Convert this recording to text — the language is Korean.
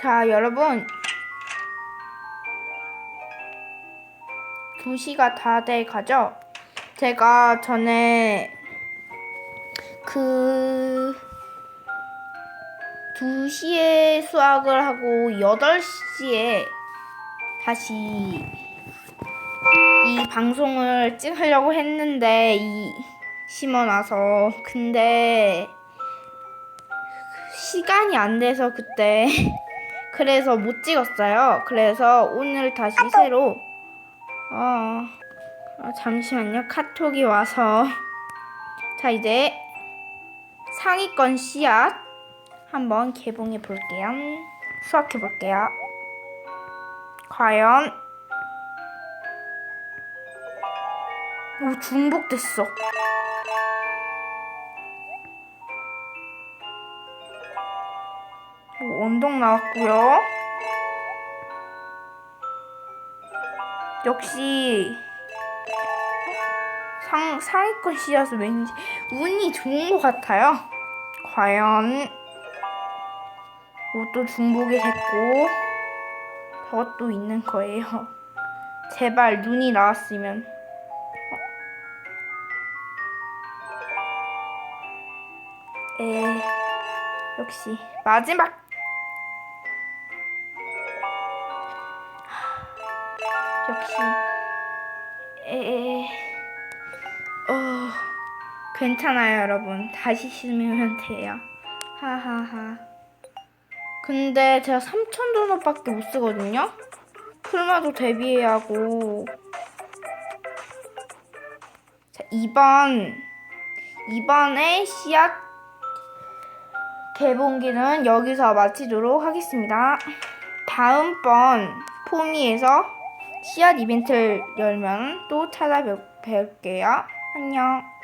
자, 여러분. 2시가 다 돼 가죠? 제가 전에 그 2시에 수학을 하고 8시에 다시 이 방송을 찍으려고 했는데 이 심어 놔서 근데 시간이 안 돼서 그때 그래서 못 찍었어요. 그래서 오늘 다시 새로 어, 어, 잠시만요. 카톡이 와서 자 이제 상위권 씨앗 한번 개봉해 볼게요. 수확해 볼게요. 과연 오 중복됐어. 오, 언덕 나왔고요. 역시 상 상위권 씨앗은 왠지 운이 좋은 것 같아요. 과연 이것도 중복이 됐고 저것도 있는 거예요. 제발 눈이 나왔으면. 어. 에 역시 마지막 역시 에 어, 괜찮아요, 여러분. 다시 심으면 돼요. 하하하. 근데 제가 3천 도넛밖에 못 쓰거든요. 풀마도 대비해야 하고. 자, 2번. 2번의 씨앗 개봉기는 여기서 마치도록 하겠습니다. 다음번 포미에서 씨앗 이벤트를 열면 또 찾아뵐게요. 안녕.